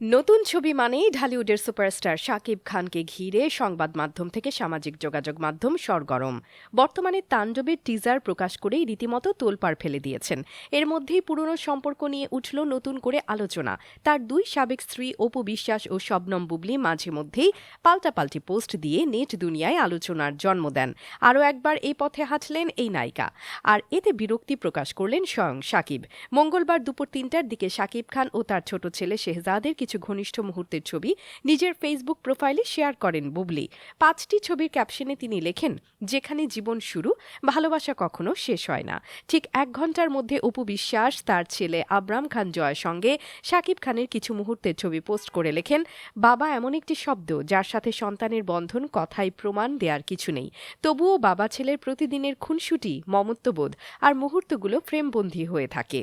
নতুন ছবি মানেই ঢালিউডের সুপারস্টার শাকিব খানকে ঘিরে সংবাদ মাধ্যম থেকে সামাজিক যোগাযোগ মাধ্যম সরগরম। বর্তমানে তাণ্ডবের টিজার প্রকাশ করেই রীতিমতো তোলপাড় ফেলে দিয়েছেন। এর মধ্যেই পুরনো সম্পর্ক নিয়ে উঠল নতুন করে আলোচনা। তার দুই সাবেক স্ত্রী অপু বিশ্বাস ও শবনম বুবলি মাঝে মধ্যেই পাল্টাপাল্টি পোস্ট দিয়ে নেট দুনিয়ায় আলোচনার জন্ম দেন। আরও একবার এই পথে হাঁটলেন এই নায়িকা। আর এতে বিরক্তি প্রকাশ করলেন স্বয়ং শাকিব। মঙ্গলবার দুপুর তিনটার দিকে শাকিব খান ও তার ছোট ছেলে শেহজাদের কিছু ঘনিষ্ঠ মুহূর্তের ছবি নিজের ফেসবুক প্রোফাইলে শেয়ার করেন বুবলি। পাঁচটি ছবির ক্যাপশনে তিনি লেখেন, যেখানে জীবন শুরু, ভালোবাসা কখনো শেষ হয় না। ঠিক এক ঘণ্টার মধ্যে অপু বিশ্বাস, তার ছেলে আবরাম খান জয়ের সঙ্গে শাকিব খানের কিছু মুহূর্তের ছবি পোস্ট করে লেখেন, বাবা এমন একটি শব্দ, যার সাথে সন্তানের বন্ধন, কথায় প্রমাণ দেওয়ার কিছু নেই। তবুও বাবা ছেলের প্রতিদিনের খুনসুটি, মমত্ববোধ আর মুহূর্তগুলো ফ্রেমবন্দী হয়ে থাকে।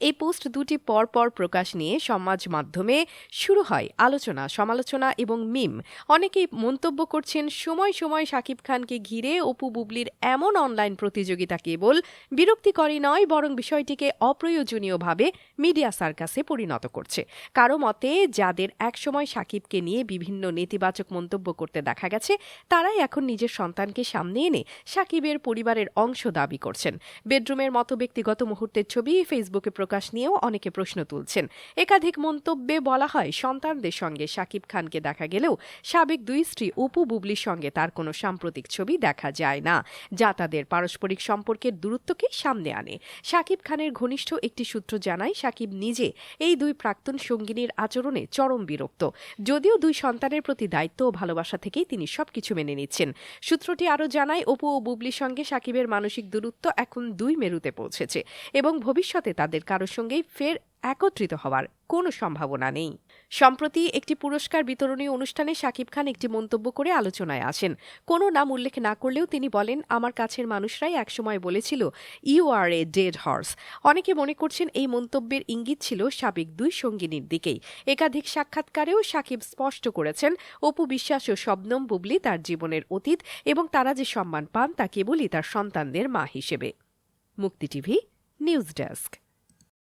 এই পোস্ট দুটি পর পর প্রকাশ নিয়ে সমাজ মাধ্যমে শুরু হয় আলোচনা, সমালোচনা এবং মিম। অনেকেই মন্তব্য করছেন, সময় সময় শাকিব খানকে ঘিরে অপু বুবলির এমন অনলাইন প্রতিযোগিতা কেবল বিরক্তিকরই নয়, বরং বিষয়টিকে অপ্রয়োজনীয়ভাবে মিডিয়া সার্কাসে পরিণত করছে। কারও মতে, যাদের একসময় সাকিবকে নিয়ে বিভিন্ন নেতিবাচক মন্তব্য করতে দেখা গেছে, তারাই এখন নিজের সন্তানকে সামনে এনে সাকিবের পরিবারের অংশ দাবি করছেন। বেডরুমের মতো ব্যক্তিগত মুহূর্তের ছবি ফেসবুকে প্রকাশ নিয়েও অনেকে প্রশ্ন তুলছেন। একাধিক মন্তব্যে বলা হয়, সন্তানদের সঙ্গে শাকিব খানকে দেখা গেলেও সাবেক দুই স্ত্রী অপু বুবলির সঙ্গে তার কোনো সাম্প্রতিক ছবি দেখা যায় না, যা তাদের পারস্পরিক সম্পর্কের দূরত্বকে সামনে আনে। শাকিব খানের ঘনিষ্ঠ একটি সূত্র জানায় শাকিব নিজে এই দুই প্রাক্তন সঙ্গিনীর আচরণে চরম বিরক্ত। যদিও দুই সন্তানের প্রতি দায়িত্ব ও ভালোবাসা থেকেই তিনি সবকিছু মেনে নিচ্ছেন। সূত্রটি আরও জানায় অপু ও বুবলির সঙ্গে শাকিবের মানসিক দূরত্ব এখন দুই মেরুতে পৌঁছেছে এবং ভবিষ্যতে তাদের কারোর সঙ্গেই ফের একত্রিত হওয়ার কোনো সম্ভাবনা নেই। সম্প্রতি একটি পুরস্কার বিতরণী অনুষ্ঠানে শাকিব খান একটি মন্তব্য করে আলোচনায় আসেন। কোনো নাম উল্লেখ না করলেও তিনি বলেন, আমার কাছের মানুষরাই একসময় বলেছিল you are a dead horse অনেকে মনে করছেন এই মন্তব্যের ইঙ্গিত ছিল সাবেক দুই সঙ্গিনীর দিকেই। একাধিক সাক্ষাৎকারেও শাকিব স্পষ্ট করেছেন, অপু বিশ্বাস ও শবনম বুবলি তার জীবনের অতীত এবং তারা যে সম্মান পান তা কেবলই তার সন্তানদের মা হিসেবে। মুক্তি টিভি, নিউজ ডেস্ক।